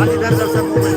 आणि जरासा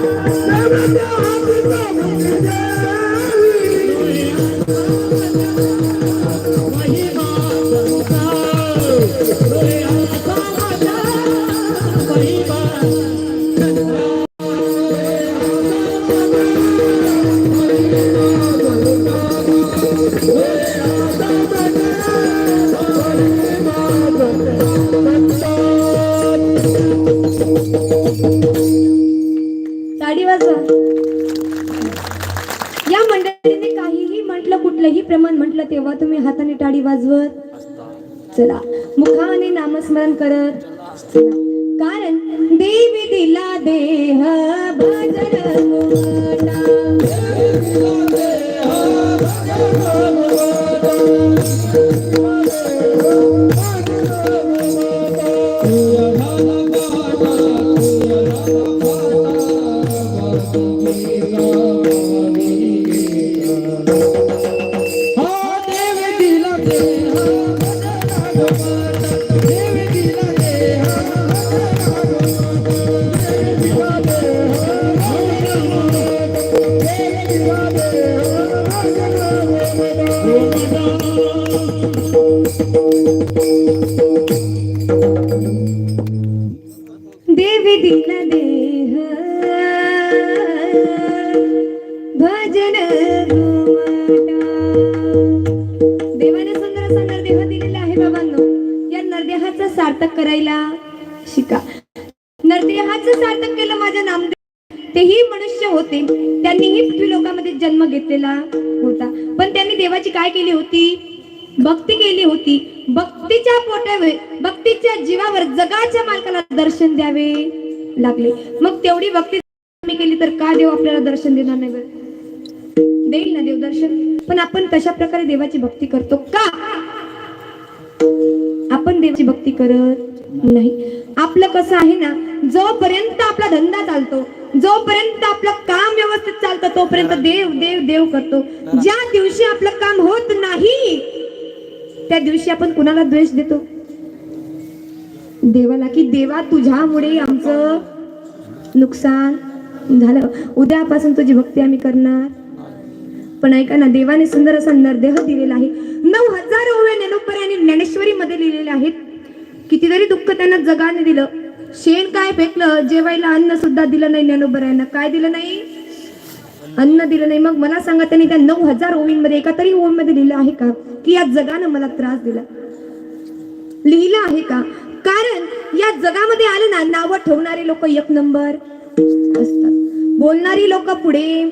देवी दिला देह भजन गोमाता. देवाने सुंदर असा नरदेह दिलेला आहे बाबांनो. या नरदेहाचं सार्थक करायला शिका. नरदेहाचं सार्थक केलं माझ्या नामदेव. तेही मनुष्य मनुष्य होते. त्यांनीही पृथ्वी लोकामध्ये जन्म घेतलेला होता. पण त्यांनी देवाची काय केली होती? भक्ती केली होती. भक्तीच्या पोटावर भक्तीच्या जीवावर जगाच्या मालकाला दर्शन द्यावे लागले. मग तेवढी भक्ती केली तर का देव आपल्याला दर्शन देणार नाही देईल ना देव दर्शन. पण आपण कशा प्रकारे देवाची भक्ती करतो? का? आपण देवाची भक्ती करत नाही. आपलं कसं आहे ना जोपर्यंत आपला धंदा चालतो जोपर्यंत तोपर्यंत देव देव देव करतो ज्या दिवशी आपलं काम होत नाही त्या दिवशी आपण कुणाला द्वेष देतो? देवाला की देवा तुझ्यामुळे आमचं नुकसान झालं. उद्यापासून तुझी भक्ती आम्ही करणार. पण ऐका ना देवाने सुंदर असा नरदेह दिलेला आहे. नऊ हजार ओव्या ज्ञानोपर आणि ज्ञानेश्वरी मध्ये लिहिलेले आहेत. कितीतरी दुःख त्यांना जगाने दिलं. शेण काय फेकलं? जेवायला अन्न सुद्धा दिलं नाही ज्ञानोबरायांना काय दिलं नाही? अन्न दिलं नाही. मग मला सांगा त्यांनी त्या नऊ हजार ओवींमध्ये एका तरी ओवीमध्ये लिहिलं आहे का? की या जगानं मला त्रास दिला. लिहिलं आहे का? कारण या जगामध्ये आलं ना नावं ठेवणारे लोक एक नंबर असतात. बोलणारी लोक पुढे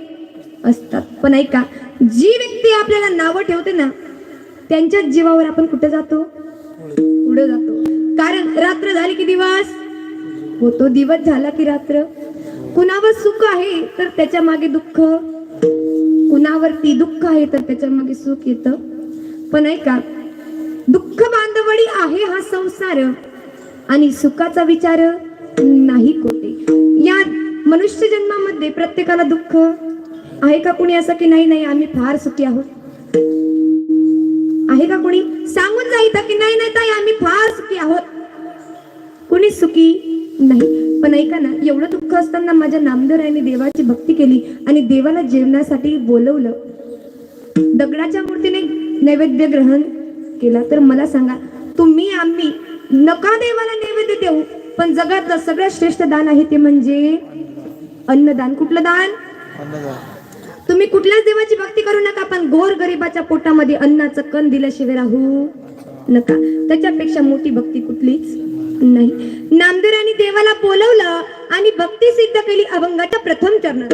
असतात. पण ऐका जी व्यक्ती आपल्याला नावं ठेवते ना त्यांच्याच जीवावर आपण कुठे जातो? पुढे जातो. कारण रात्र झाली की दिवस? होतो. दिवस झाला की रात्र? कुणावर सुख आहे तर त्याच्यामागे दुःख. कुणावरती दुःख आहे तर त्याच्यामागे सुख येतं. पण ऐका दुःख बांधवडी आहे हा संसार आणि सुखाचा विचार नाही कोटे या मनुष्य जन्मामध्ये प्रत्येकाला दुःख आहे का कुणी असं की नाही नाही आम्ही फार सुखी आहोत? आहे का कुणी? सांगून जायचं की नाही नाही ताई आम्ही फार सुखी आहोत. कुणी सुखी नाही. पण ऐका ना एवढं दुःख असताना माझ्या नामदेवरायांनी देवाची भक्ती केली आणि देवाला जेवणासाठी बोलवलं. दगडाच्या मूर्तीने नैवेद्य ग्रहण केला. तर मला सांगा तुम्ही आम्ही नका देवाला नैवेद्य देऊ पण जगातलं सगळ्यात श्रेष्ठ दान आहे ते म्हणजे अन्नदान. कुठलं दान? तुम्ही कुठल्याच देवाची भक्ती करू नका पण गोर गरिबाच्या पोटामध्ये अन्नाचं कण दिल्याशिवाय राहू नका. त्याच्यापेक्षा मोठी भक्ती कुठलीच नाही. नामदेवांनी देवाला बोलवलं आणि भक्ती सिद्ध केली अभंगाच्या प्रथम चरणात.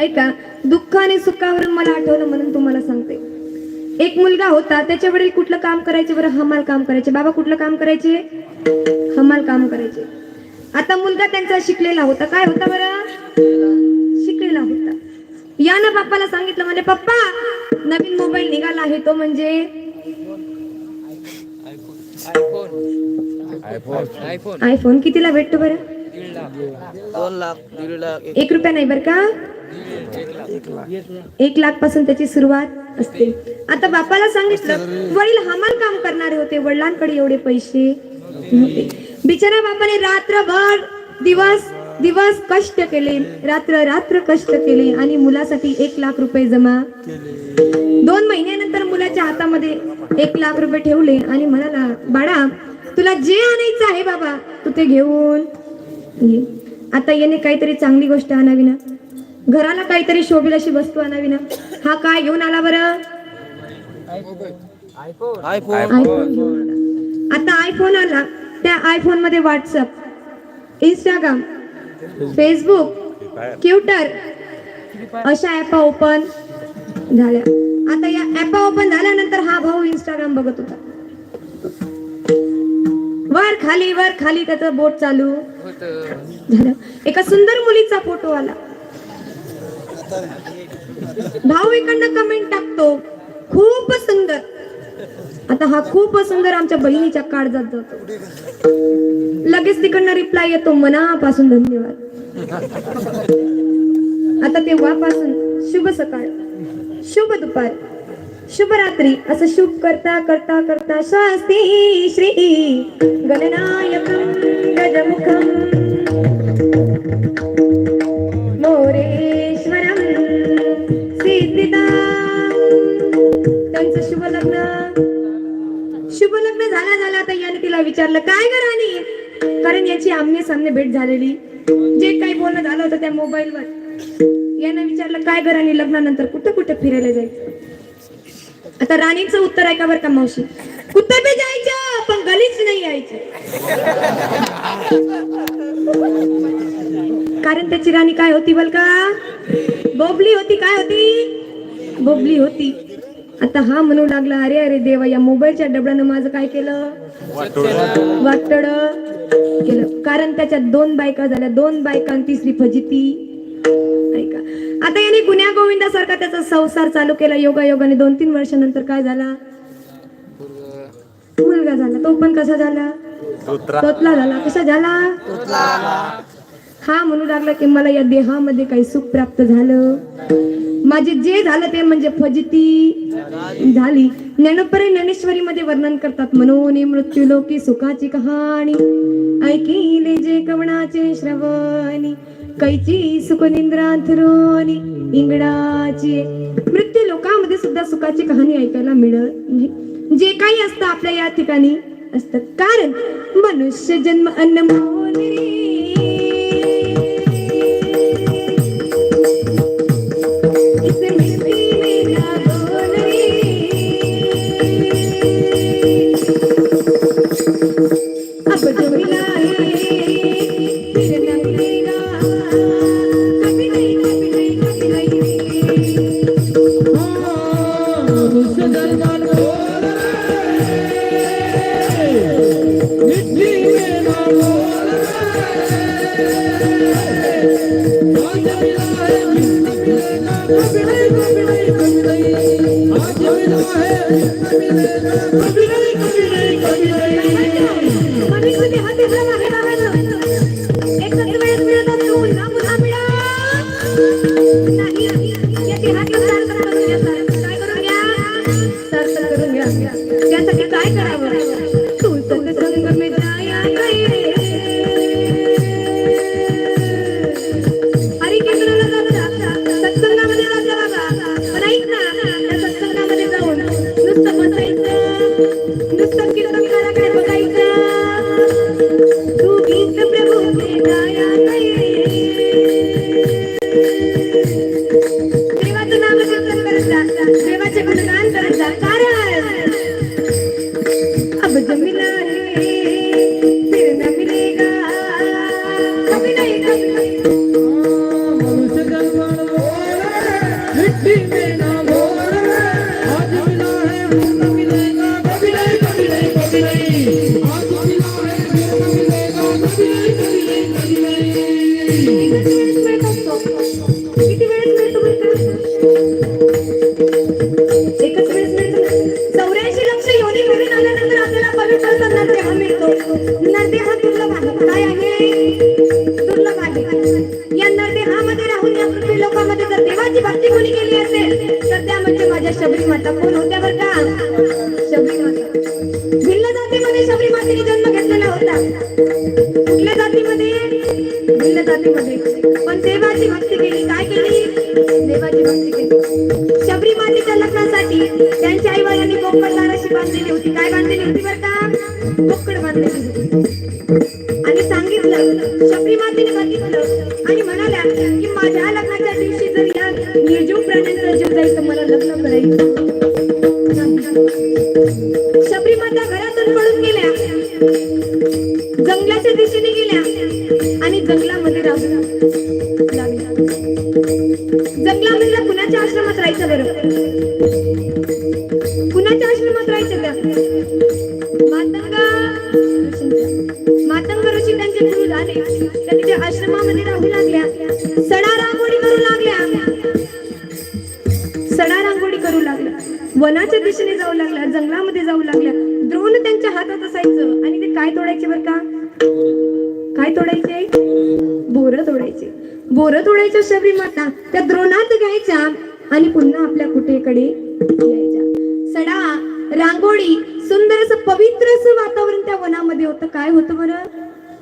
ऐका दुःख आणि सुखावरून मला आठवलं म्हणून तुम्हाला सांगते. एक मुलगा होता त्याच्या वडील कुठलं काम करायचे बरं? हमाल काम करायचे. बाबा कुठलं काम करायचे? हमाल काम करायचे. आता मुलगा त्यांचा शिकलेला होता. काय होता बरं? शिकलेला होता. यानं बाप्पाला सांगितलं म्हणजे पप्पा नवीन मोबाईल निघाला आहे तो म्हणजे आयफोन कितीला भेटतो बरं? दोन लाख दीड लाख एक रुपया नाही बर का? एक लाखपासून त्याची सुरुवात असते. आता बापाला सांगितलं वडील हमाल काम करणारे होते वडिलांकडे एवढे पैसे बिचारा बापाने रात्रभर दिवस दिवस कष्ट केले रात्र रात्र कष्ट केले आणि मुलासाठी एक लाख रुपये जमा दोन महिन्यानंतर मुलाच्या हातामध्ये एक लाख रुपये ठेवले आणि म्हणाला बाळा तुला जे आणायचं आहे बाबा तू ते घेऊन आता याने काहीतरी चांगली गोष्ट आणावी ना? घराला काहीतरी शोभेल अशी वस्तू आणावी ना? हा काय घेऊन आला बरं? आयफोन. आता आयफोन आला त्या आयफोनमध्ये व्हॉट्सअप इंस्टाग्राम फेसबुक ट्विटर अशा ऍप ओपन झाल्या. आता या ऍप ओपन झाल्यानंतर हा भाऊ इंस्टाग्राम बघत होता. वर खाली वर खाली त्याचं बोट चालू. झालं एका सुंदर मुलीचा फोटो आला. भाऊ इकडनं कमेंट टाकतो. खूप सुंदर. आता हा खूप सुंदर आमच्या बहिणीच्या काळजात जातो. लगेच तिकडनं रिप्लाय येतो मनापासून धन्यवाद. आता तेव्हापासून शुभ सकाळ शुभ दुपार शुभ रात्री असं शुभ करता करता करता स्वस्ती श्री गणनायकं गजमुखं। मोरेश्वरं सिद्धिदा त्यांचं शुभ लग्न शुभ लग्न झाला झाला. आता याने तिला विचारलं काय ग राणी? कारण याची आमने सामने भेट झालेली. जे काही बोलणं झालं होतं त्या मोबाईलवर. यानं विचारलं काय ग राणी लग्नानंतर कुठं कुठं फिरायला जायचं? आता राणीचं उत्तर ऐका बरं का मावशी? कुठं बी जायचं? पण गलीच नाही यायचं. कारण त्याची राणी काय होती बल का? बोबली होती काय होती? बोबली होती. आता हा म्हणू लागला अरे अरे देवा या मोबाईलच्या डबड्यानं माझं काय केलं? वाटड. केलं. कारण त्याच्यात दोन बायका झाल्या. दोन बायका आणि तिसरी फजिती. ऐका. आता याने गुन्ह्या गोविंदासारखा त्याचा संसार चालू केला योगा योगाने दोन तीन वर्षानंतर काय झाला? मुलगा झाला तो पण कसा झाला? तोतला. झाला कसा झाला? हा म्हणू लागला की मला या देहामध्ये काही सुख प्राप्त झालं. माझे जे झालं ते म्हणजे फजिती झाली. ज्ञानोपरे ज्ञानेश्वरी मध्ये वर्णन करतात म्हणून मृत्यू लोकी सुखाची कहाणी. ऐकिले जे कवणाचे श्रवणी. कैची सुख निंद्रांथरोनी इंगडाची मृत्यू लोकामध्ये सुद्धा सुखाची कहाणी ऐकायला मिळत नाही. जे काही असतं आपल्या या ठिकाणी असतं. कारण मनुष्य जन्म अनमोल आज मिला नहीं जातीमध्ये भिल्ल जातीमध्ये. पण देवाची भक्ती केली काय केली? देवाची भक्ती केली. शबरी मातेच्या लग्नासाठी त्यांच्या आई वडिलांनी बोकडदार अशी बांधलेली होती. काय बांधलेली होती बरं का? बोकड बांधलेली होती. जंगलाच्या दिशेने गेल्या आणि जंगलामध्ये राहू लागल्या जंगलामधल्या कुणाच्या आश्रमात राहायचं बरं? कुणाच्या आश्रमात राहायचं त्या? मातंग मातंग ऋषी त्यांचे गुरु झाले त्या तिच्या आश्रमामध्ये राहू लागल्या. सडा रांगोळी करू लागल्या. सडा रांगोळी करू लागल्या. वनाच्या दिशेने जाऊ लागल्या. जंगलामध्ये जाऊ लागल्या. द्रोण त्यांच्या हातात असायचं. आणि ते काय तोडायचे बरं का? काय तोडायचे? बोर तोडायचे. बोर तोडायच्या शबरी माता त्या द्रोणात घ्यायच्या आणि पुन्हा आपल्या कुठेकडे यायच्या. सडा रांगोळी सुंदर असं पवित्र असं वातावरण त्या वनामध्ये होतं. काय होतं बरं?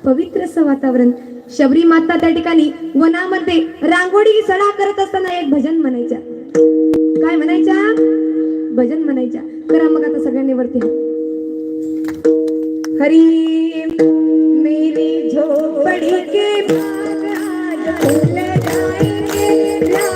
पवित्र असं वातावरण. शबरी माता त्या ठिकाणी वनामध्ये रांगोळी सडा करत असताना एक भजन म्हणायच्या. काय म्हणायच्या? भजन म्हणायच्या. करा मग आता सगळ्यांनी वरती हरी झोपड़ी के भाग आज खुल जाएंगे।